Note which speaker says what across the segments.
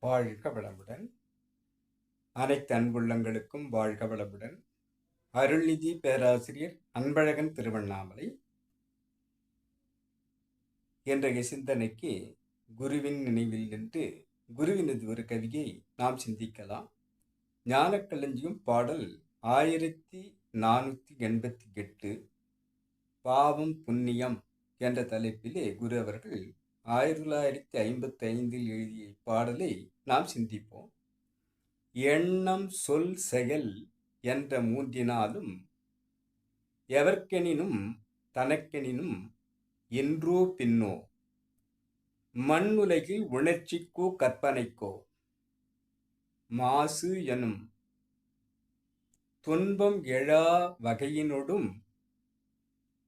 Speaker 1: வாழ்க வளமுடன். அனைத்து அன்புள்ளங்களுக்கும் வாழ்க வளமுடன். அருள்நிதி பேராசிரியர் அன்பழகன் திருவண்ணாமலை. என்ற சிந்தனைக்கு குருவின் நினைவில் நின்று குருவினது ஒரு கவியை நாம் சிந்திக்கலாம். ஞானக்களஞ்சியும் பாடல் ஆயிரத்தி நானூற்றி எண்பத்தி எட்டு பாவம் புண்ணியம் என்ற தலைப்பிலே குரு அவர்கள் ஆயிரத்தி தொள்ளாயிரத்தி ஐம்பத்தி ஐந்தில் எழுதிய பாடலை நாம் சிந்திப்போம். எண்ணம் சொல் செயல் என்ற மூன்றினாலும் எவர்க்கெனினும் தனக்கெனினும் என்றோ பின்னோ மண்ணுலகில் உணர்ச்சிக்கோ கற்பனைக்கோ மாசு எனும் துன்பம் எழா வகையினோடும்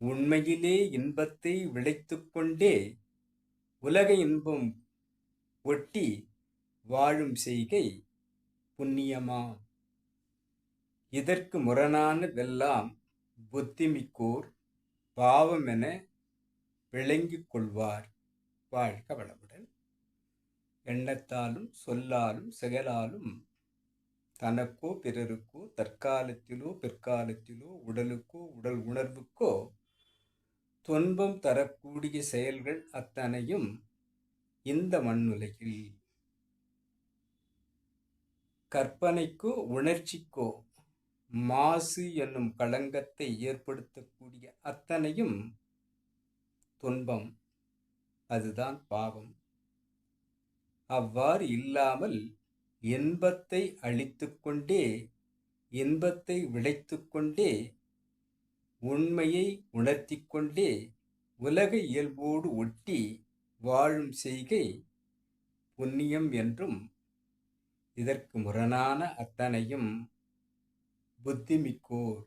Speaker 1: உண்மையிலே இன்பத்தை விளைத்து கொண்டே உலக இன்பம் ஒட்டி வாழும் செய்கை புண்ணியமா? இதற்கு முரணானதெல்லாம் புத்திமிக்கோர் பாவம் என விளங்கிக் கொள்வார். வாழ்க வளமுடன். எண்ணத்தாலும் சொல்லாலும் செயலாலும் தனக்கோ பிறருக்கோ தற்காலத்திலோ பிற்காலத்திலோ உடலுக்கோ உடல் உணர்வுக்கோ துன்பம் தரக்கூடிய செயல்கள் அத்தனையும் இந்த மண்ணுலகில். கற்பனைக்கோ உணர்ச்சிக்கோ மாசு என்னும் களங்கத்தை ஏற்படுத்தக்கூடிய அத்தனையும் துன்பம். அதுதான் பாவம். அவ்வாறு இல்லாமல் இன்பத்தை அழித்துக்கொண்டே இன்பத்தை விளைத்துக்கொண்டே உண்மையை உணர்த்தி கொண்டே உலக இயல்போடு ஒட்டி வாழும் செய்கை புண்ணியம் என்றும் இதற்கு முரணான அத்தனையும் புத்திமிக்கோர்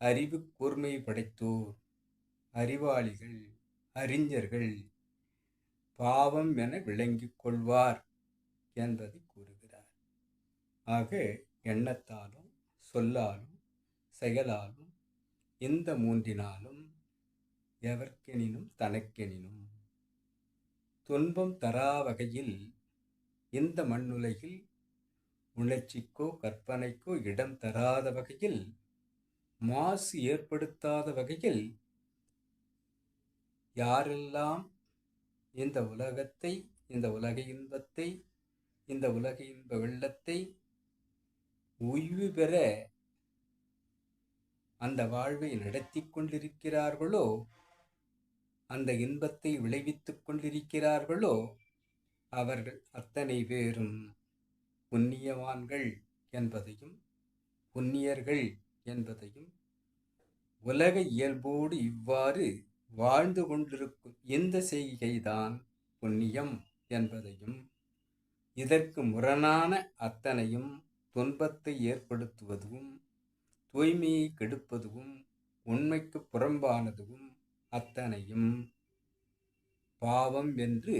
Speaker 1: அறிவு கூர்மை படைத்தோர் அறிவாளிகள் அறிஞர்கள் பாவம் என விளங்கிக் கொள்வார் என்பதை கூறுகிறார். ஆக எண்ணத்தாலும் சொல்லாலும் செயலாலும் இந்த மூன்றினாலும் எவர்க்கெனினும் தனக்கெனினும். துன்பம் தரா வகையில் இந்த மண்ணுலகில் உணர்ச்சிக்கோ கற்பனைக்கோ இடம் தராத வகையில் மாசு ஏற்படுத்தாத வகையில் யாரெல்லாம் இந்த உலகத்தை இந்த உலக இன்பத்தை இந்த உலக இன்ப வெள்ளத்தை ஓய்வு பெற அந்த வாழ்வை நடத்தி கொண்டிருக்கிறார்களோ? அந்த இன்பத்தை விளைவித்துக் கொண்டிருக்கிறார்களோ? அவர்கள் அத்தனை பேரும் புண்ணியவான்கள் என்பதையும் புண்ணியர்கள் என்பதையும் உலக இயல்போடு இவ்வாறு வாழ்ந்து கொண்டிருக்கும் இந்த செய்கைதான் புண்ணியம் என்பதையும் இதற்கு முரணான அத்தனையும் துன்பத்தை ஏற்படுத்துவதும் தூய்மையை கெடுப்பதும் உண்மைக்கு புறம்பானதும் அத்தனையும் பாவம் என்று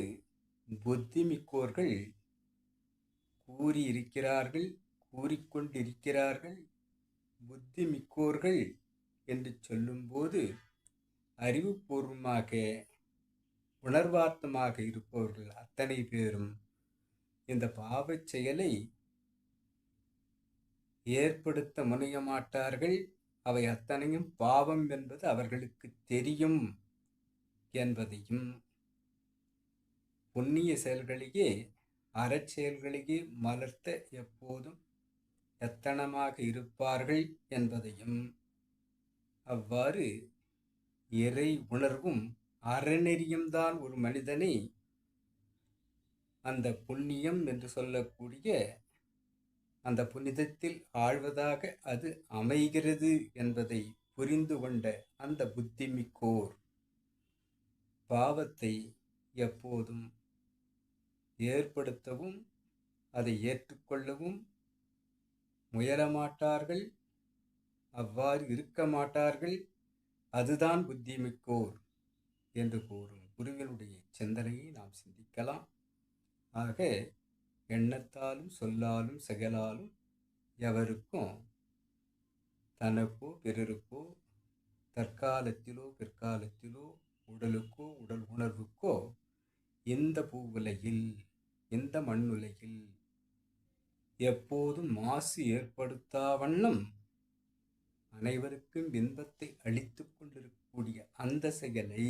Speaker 1: புத்திமிக்கோர்கள் கூறியிருக்கிறார்கள் கூறிக்கொண்டிருக்கிறார்கள். புத்திமிக்கோர்கள் என்று சொல்லும்போது அறிவுபூர்வமாக உணர்வார்த்தமாக இருப்பவர்கள் அத்தனை பேரும். இந்த பாவச் செயலை ஏற்படுத்த முனைய மாட்டார்கள். அவை அத்தனையும் பாவம் என்பது அவர்களுக்கு தெரியும் என்பதையும். புண்ணிய செயல்களையே அறச்செயல்களையே மலர்த்த எப்போதும் எத்தனமாக இருப்பார்கள் என்பதையும். அவ்வாறு இறை உணர்வும் அறநெறியும்தான் ஒரு மனிதனை. அந்த புண்ணியம் என்று சொல்லக்கூடிய அந்த புனிதத்தில் ஆழ்வதாக அது அமைகிறது என்பதை புரிந்து கொண்ட அந்த புத்திமிக்கோர் பாவத்தை எப்போதும் ஏற்படுத்தவும் அதை ஏற்றுக்கொள்ளவும் முயலமாட்டார்கள். அவ்வாறு இருக்க மாட்டார்கள் அதுதான் புத்திமிக்கோர் என்று கூறும் குருவினுடைய சிந்தனையை நாம் சிந்திக்கலாம். ஆக எண்ணத்தாலும் சொல்லாலும் செயலாலும் எவருக்கும் தனக்கோ பிறருக்கோ தற்காலத்திலோ பிற்காலத்திலோ உடலுக்கோ உடல் உணர்வுக்கோ இந்த பூவுலையில் இந்த மண்ணுலகில் எப்போதும் மாசு ஏற்படுத்தா வண்ணம் அனைவருக்கும் இன்பத்தை அளித்து கொண்டிருக்கக்கூடிய அந்த செயலை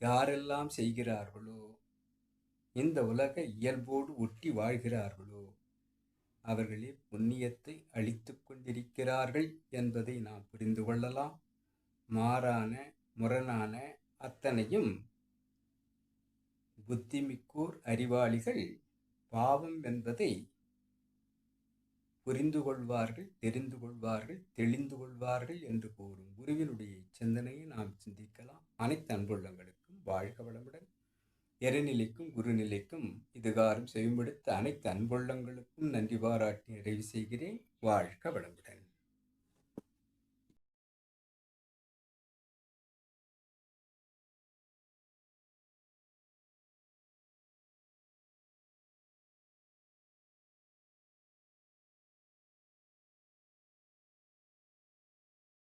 Speaker 1: யாரெல்லாம் செய்கிறார்களோ இந்த உலக இயல்போடு ஒட்டி வாழ்கிறார்களோ? அவர்களே புண்ணியத்தை அழித்து கொண்டிருக்கிறார்கள் என்பதை நாம் புரிந்து கொள்ளலாம். மாறான முரணான அத்தனையும் புத்திமிக்கோர் அறிவாளிகள் பாவம் என்பதை புரிந்து கொள்வார்கள் தெரிந்து கொள்வார்கள் தெளிந்து கொள்வார்கள் என்று கூறும் குருவினுடைய சிந்தனையை நாம் சிந்திக்கலாம். அனைத்து அன்புள்ளங்களுக்கும் வாழ்க வளமுடன். இறைநிலைக்கும் குருநிலைக்கும் இதுகாரும் செவிமடுத்த அனைத்து அன்புள்ளங்களுக்கும் நன்றி பாராட்டி நிறைவு செய்கிறேன். வாழ்க வளமுடன்.